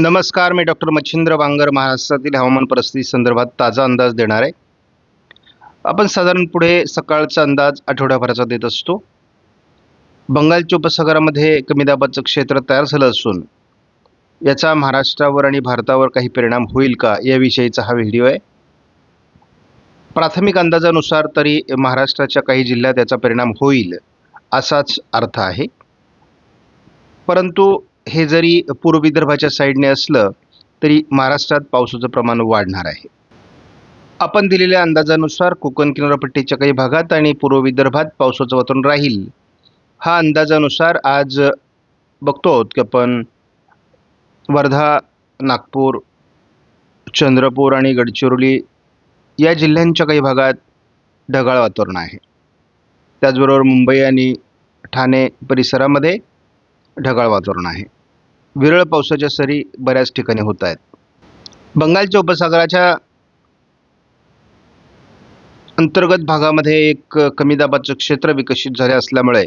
नमस्कार मी डॉक्टर मच्छिंद्र वांगर महाराष्ट्रातील हवामान परिस्थिती संदर्भात ताजा अंदाज देणार आहे. आपण साधारण पुढे सकाळचा अंदाज आठवड्याभराचा देत असतो. बंगालच्या उपसागरामध्ये कमी दाबाचं क्षेत्र तयार झालं असून याचा महाराष्ट्रावर आणि भारतावर काही परिणाम होईल का याविषयीचा हा व्हिडिओ आहे. प्राथमिक अंदाजानुसार तरी महाराष्ट्राच्या काही जिल्ह्यात याचा परिणाम होईल असाच अर्थ आहे. परंतु हे जरी पूर्व विदर्भाच्या साईडने असलं तरी महाराष्ट्रात पावसाचं प्रमाण वाढणार आहे. आपण दिलेल्या अंदाजानुसार कोकण किनारपट्टीच्या काही भागात आणि पूर्व विदर्भात पावसाचं वातावरण राहील. हा अंदाजानुसार आज बघतो आहोत की आपण वर्धा नागपूर चंद्रपूर आणि गडचिरोली या जिल्ह्यांच्या काही भागात ढगाळ वातावरण आहे. त्याचबरोबर मुंबई आणि ठाणे परिसरामध्ये ढगाळ वातावरण आहे. विरळ पावसाच्या सरी बऱ्याच ठिकाणी होत आहेत. बंगालच्या उपसागराच्या अंतर्गत भागामध्ये एक कमी दाबाचं क्षेत्र विकसित झाले असल्यामुळे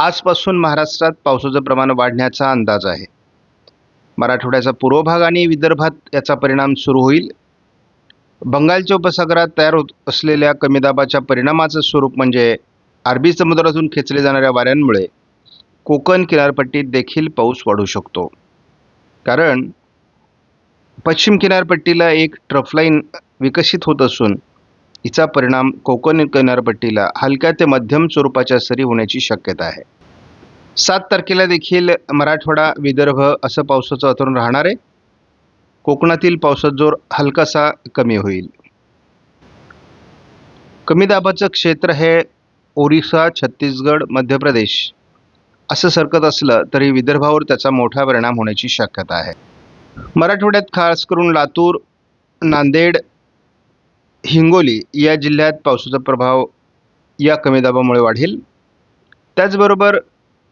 आजपासून महाराष्ट्रात पावसाचं प्रमाण वाढण्याचा अंदाज आहे. मराठवाड्याचा पूर्व भाग आणि विदर्भात याचा परिणाम सुरू होईल. बंगालच्या उपसागरात तयार होत असलेल्या कमी दाबाच्या परिणामाचं स्वरूप म्हणजे अरबी समुद्रातून खेचले जाणाऱ्या वाऱ्यांमुळे कोकण किनारपट्टीत देखील पाऊस वाढू शकतो. कारण पश्चिम किनारपट्टीला एक ट्रफलाईन विकसित होत असून हिचा परिणाम कोकण किनारपट्टीला हलक्या ते मध्यम स्वरूपाच्या सरी होण्याची शक्यता आहे. सात तारखेला देखील मराठवाडा विदर्भ असं पावसाचं वातावरण राहणार आहे. कोकणातील पावसाचा जोर हलकासा कमी होईल. कमी दाबाचं क्षेत्र हे ओरिसा छत्तीसगड मध्य प्रदेश असं सरकत असलं तरी विदर्भावर त्याचा मोठा परिणाम होण्याची शक्यता आहे. मराठवाड्यात खास करून लातूर नांदेड हिंगोली या जिल्ह्यात पावसाचा प्रभाव या कमी दाबामुळे वाढेल. त्याचबरोबर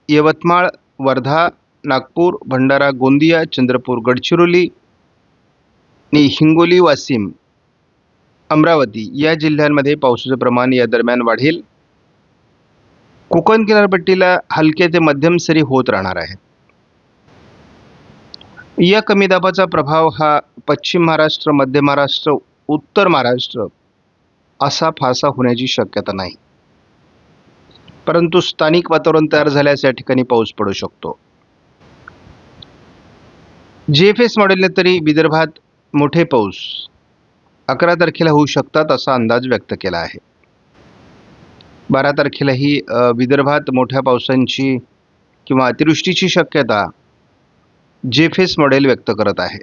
यवतमाळ वर्धा नागपूर भंडारा गोंदिया चंद्रपूर गडचिरोली आणि हिंगोली वाशिम अमरावती या जिल्ह्यांमध्ये पावसाचं प्रमाण या दरम्यान वाढेल. कोकण किनारपट्टीला हलके ते मध्यम सरी होत राहणार आहेत. या कमी दाबाचा प्रभाव हा पश्चिम महाराष्ट्र मध्य महाराष्ट्र उत्तर महाराष्ट्र असा फारसा होण्याची शक्यता नाही. परंतु स्थानिक वातावरण तयार झाल्यास या ठिकाणी पाऊस पडू शकतो. जी एफ एस मॉडेलने तरी विदर्भात मोठे पाऊस अकरा तारखेला होऊ शकतात असा अंदाज व्यक्त केला आहे. बारा तारखेलाही विदर्भात मोठ्या पावसांची किंवा अतिवृष्टीची शक्यता जेफेस मॉडेल व्यक्त करत आहे.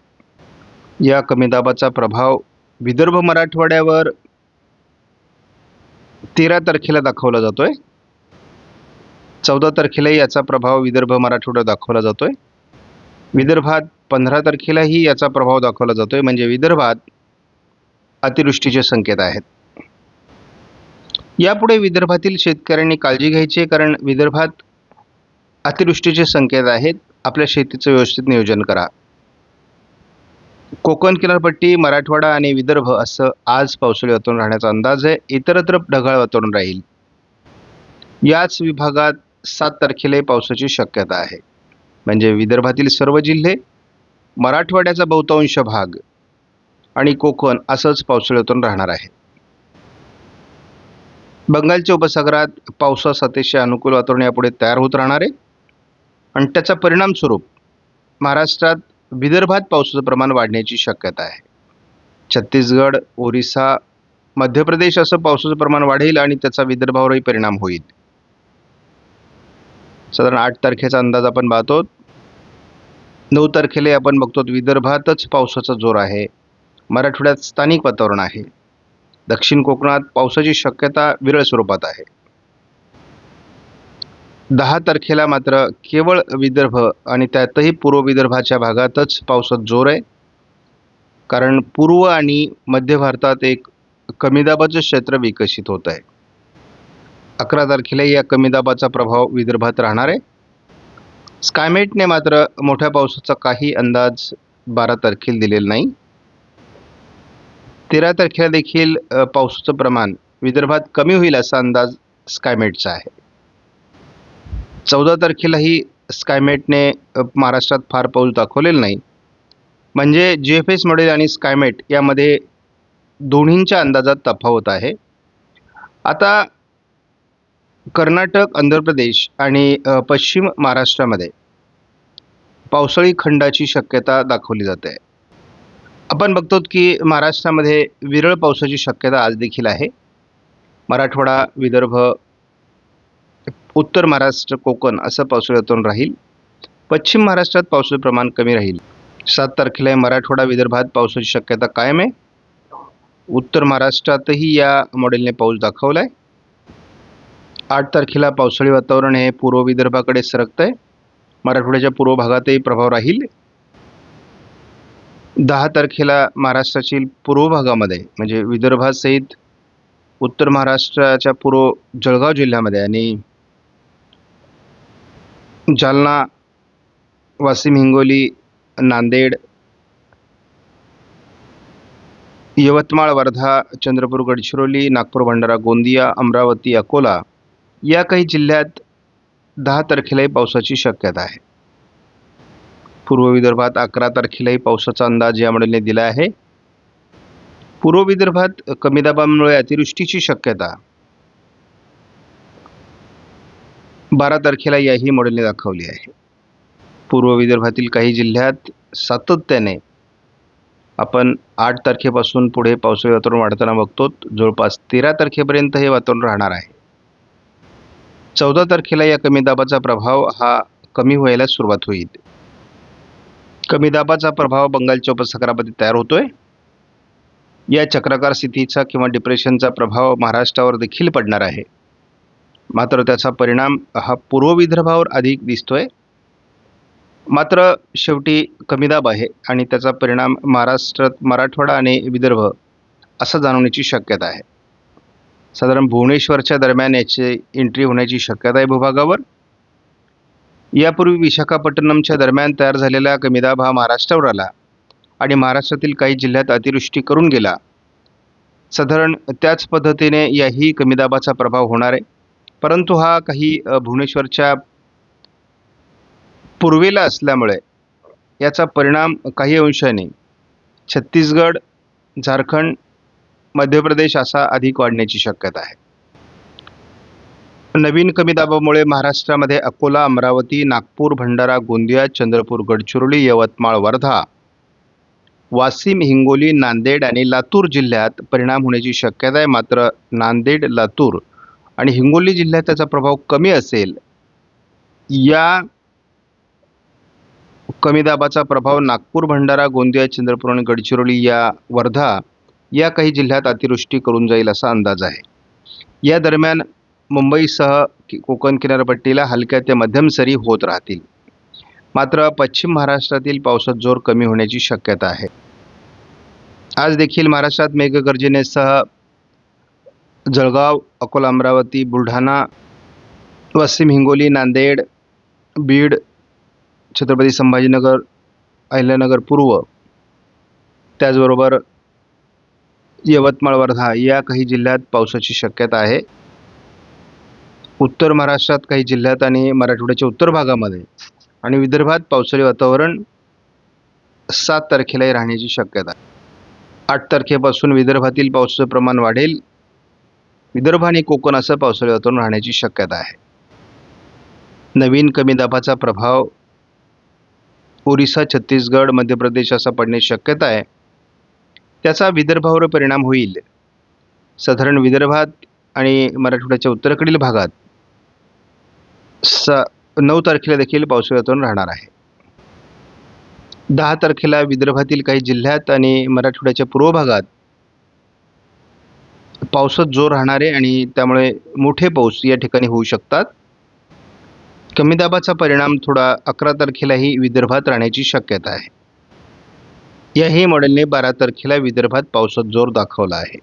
या कमी दाबाचा प्रभाव विदर्भ मराठवाड्यावर तेरा तारखेला दाखवला जातोय. चौदा तारखेलाही याचा प्रभाव विदर्भ मराठवाड्यात दाखवला जातोय. विदर्भात पंधरा तारखेलाही याचा प्रभाव दाखवला जातोय. म्हणजे विदर्भात अतिवृष्टीचे संकेत आहेत. यापुढे विदर्भातील शेतकऱ्यांनी काळजी घ्यायची आहे कारण विदर्भात अतिवृष्टीचे संकेत आहेत. आपल्या शेतीचं व्यवस्थित नियोजन करा. कोकण किनारपट्टी मराठवाडा आणि विदर्भ असं आज पावसाळी वातावरण राहण्याचा अंदाज आहे. इतरत्र ढगाळ वातावरण राहील. याच विभागात सात तारखेला पावसाची शक्यता आहे. म्हणजे विदर्भातील सर्व जिल्हे मराठवाड्याचा बहुतांश भाग आणि कोकण असंच पावसाळी वातावरण राहणार आहे. बंगालच्या उपसागरात पावसास अतिशय अनुकूल वातावरण यापुढे तयार होत राहणार आहे. आणि त्याचा परिणामस्वरूप महाराष्ट्रात विदर्भात पावसाचं प्रमाण वाढण्याची शक्यता आहे. छत्तीसगड ओरिसा मध्य प्रदेश असं पावसाचं प्रमाण वाढेल आणि त्याचा विदर्भावरही परिणाम होईल. साधारण आठ तारखेचा अंदाज आपण पाहतो. नऊ तारखेला आपण बघतो विदर्भातच पावसाचा जोर आहे. मराठवाड्यात स्थानिक वातावरण आहे. दक्षिण कोकणात पावसाची शक्यता विरळ स्वरूपात आहे. दहा तारखेला मात्र केवळ विदर्भ आणि त्यातही पूर्व विदर्भाच्या भागातच पावसात जोर आहे. कारण पूर्व आणि मध्य भारतात एक कमी दाबाचं क्षेत्र विकसित होत आहे. अकरा तारखेला या कमी दाबाचा प्रभाव विदर्भात राहणार आहे. स्कायमेटने मात्र मोठ्या पावसाचा काही अंदाज बारा तारखेला दिलेला नाही. तेरा तारखेला देखील पावसाचं प्रमाण विदर्भात कमी होईल असा अंदाज स्कायमेटचा आहे. चौदा तारखेलाही स्कायमेटने महाराष्ट्रात फार पाऊस दाखवलेला नाही. म्हणजे जी एफ एस मॉडेल आणि स्कायमेट यामध्ये दोन्हींच्या अंदाजात तफावत आहे. आता कर्नाटक आंध्र प्रदेश आणि पश्चिम महाराष्ट्रामध्ये पावसाळी खंडाची शक्यता दाखवली जाते. आपण बघतो की महाराष्ट्रामध्ये विरळ पावसाची शक्यता आज देखील आहे. मराठवाडा विदर्भ उत्तर महाराष्ट्र कोकण असं पावसाळी वातावरण राहील. पश्चिम महाराष्ट्रात पावसाचं प्रमाण कमी राहील. सात तारखेला मराठवाडा विदर्भात पावसाची शक्यता कायम आहे. उत्तर महाराष्ट्रातही या मॉडेलने पाऊस दाखवला आहे आठ तारखेला पावसाळी वातावरण हे पूर्व विदर्भाकडे सरकत आहे मराठवाड्याच्या पूर्व भागातही प्रभाव राहील. दहा तारखेला महाराष्ट्रातील पूर्व भागामध्ये म्हणजे विदर्भासहित उत्तर महाराष्ट्राच्या पूर्व जळगाव जिल्ह्यामध्ये आणि जालना वाशिम हिंगोली नांदेड यवतमाळ वर्धा चंद्रपूर गडचिरोली नागपूर भंडारा गोंदिया अमरावती अकोला या काही जिल्ह्यात दहा तारखेलाही पावसाची शक्यता आहे. पूर्व विदर्भात अकरा तारखेलाही पावसाचा अंदाज या मॉडेलने दिला आहे. पूर्व विदर्भात कमी दाबामुळे अतिवृष्टीची शक्यता. बारा तारखेला याही मॉडेलने दाखवली आहे. पूर्व विदर्भातील काही जिल्ह्यात सातत्याने आपण आठ तारखेपासून पुढे पावसाळी वातावरण वाढताना बघतो. जवळपास तेरा तारखेपर्यंत हे वातावरण राहणार आहे. चौदा तारखेला या कमी दाबाचा प्रभाव हा कमी व्हायला सुरुवात होईल. कमी दाबाचा प्रभाव बंगालच्या उपसागरामध्ये तयार होतोय. या चक्राकार स्थितीचा किंवा डिप्रेशनचा प्रभाव महाराष्ट्रावर देखील पडणार आहे. मात्र त्याचा परिणाम हा पूर्व विदर्भावर अधिक दिसतोय. मात्र शेवटी कमी दाब आहे आणि त्याचा परिणाम महाराष्ट्रात मराठवाडा आणि विदर्भ असं जाणवण्याची शक्यता आहे. साधारण भुवनेश्वरच्या दरम्यान याची एंट्री होण्याची शक्यता आहे भूभागावर. यापूर्वी विशाखापट्टणमच्या दरम्यान तयार झालेला कमी दाब हा महाराष्ट्रावर आला आणि महाराष्ट्रातील काही जिल्ह्यात अतिवृष्टी करून गेला. साधारण त्याच पद्धतीने याही कमी दाबाचा प्रभाव होणार आहे. परंतु हा काही भुवनेश्वरच्या पूर्वेला असल्यामुळे याचा परिणाम काही अंशाने छत्तीसगड झारखंड मध्य प्रदेश असा अधिक वाढण्याची शक्यता आहे. नवीन कमी दाबामुळे महाराष्ट्रामध्ये अकोला अमरावती नागपूर भंडारा गोंदिया चंद्रपूर गडचिरोली यवतमाळ वर्धा वाशिम हिंगोली नांदेड आणि लातूर जिल्ह्यात परिणाम होण्याची शक्यता आहे. मात्र नांदेड लातूर आणि हिंगोली जिल्ह्यात त्याचा प्रभाव कमी असेल. या कमी दाबाचा प्रभाव नागपूर भंडारा गोंदिया चंद्रपूर आणि गडचिरोली या वर्धा या काही जिल्ह्यात अतिवृष्टी करून जाईल असा अंदाज आहे. या दरम्यान मुंबईसह कि- कोकण किनारपट्टीला हलक्या ते मध्यम सरी होत राहतील. मात्र पश्चिम महाराष्ट्रातील पावसात जोर कमी होण्याची शक्यता आहे. आज देखील महाराष्ट्रात मेघगर्जनेसह जळगाव अकोला अमरावती बुलढाणा वाशिम हिंगोली नांदेड बीड छत्रपती संभाजीनगर अहिल्यानगर पूर्व त्याचबरोबर यवतमाळ वर्धा या काही जिल्ह्यात पावसाची शक्यता आहे. उत्तर महाराष्ट्रात काही जिल्ह्यात आणि मराठवाड्याच्या उत्तर भागामध्ये आणि विदर्भात पावसाळी वातावरण सात तारखेलाही राहण्याची शक्यता आठ तारखेपासून विदर्भातील पावसाचं प्रमाण वाढेल. विदर्भ आणि कोकण असं पावसाळी वातावरण राहण्याची शक्यता आहे. नवीन कमी दाबाचा प्रभाव ओरिसा छत्तीसगड मध्य प्रदेश असा पडण्याची शक्यता आहे. त्याचा विदर्भावर परिणाम होईल. साधारण विदर्भात आणि मराठवाड्याच्या उत्तरेकडील भागात स नऊ तारखेला देखील पावसाळी वातावरण राहणार आहे. दहा तारखेला विदर्भातील काही जिल्ह्यात आणि मराठवाड्याच्या पूर्व भागात पावसात जोर राहणारे आणि त्यामुळे मोठे पाऊस या ठिकाणी होऊ शकतात. कमी दाबाचा परिणाम थोडा अकरा तारखेलाही विदर्भात राहण्याची शक्यता आहे. याही मॉडेलने बारा तारखेला विदर्भात पावसात जोर दाखवला आहे.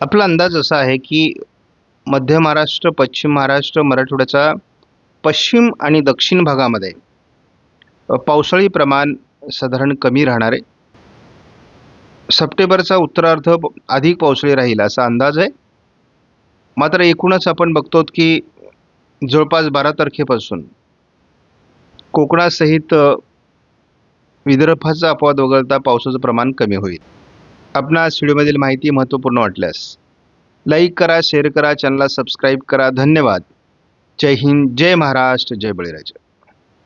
आपला अंदाज असा आहे की मध्य महाराष्ट्र पश्चिम महाराष्ट्र मराठवाड्याचा पश्चिम आणि दक्षिण भागामध्ये पावसाळी प्रमाण साधारण कमी राहणार आहे. सप्टेंबरचा उत्तरार्ध अधिक पावसाळी राहील असा अंदाज आहे. मात्र एकूणच आपण बघतो की जवळपास बारा तारखेपासून कोकणासहित विदर्भाचा अपवाद वगळता पावसाचं प्रमाण कमी होईल. आपणास व्हिडिओमधील माहिती महत्त्वपूर्ण वाटल्यास लाईक करा शेअर करा चॅनलला सबस्क्राईब करा. धन्यवाद. जय हिंद जय महाराष्ट्र जय बळीराजा.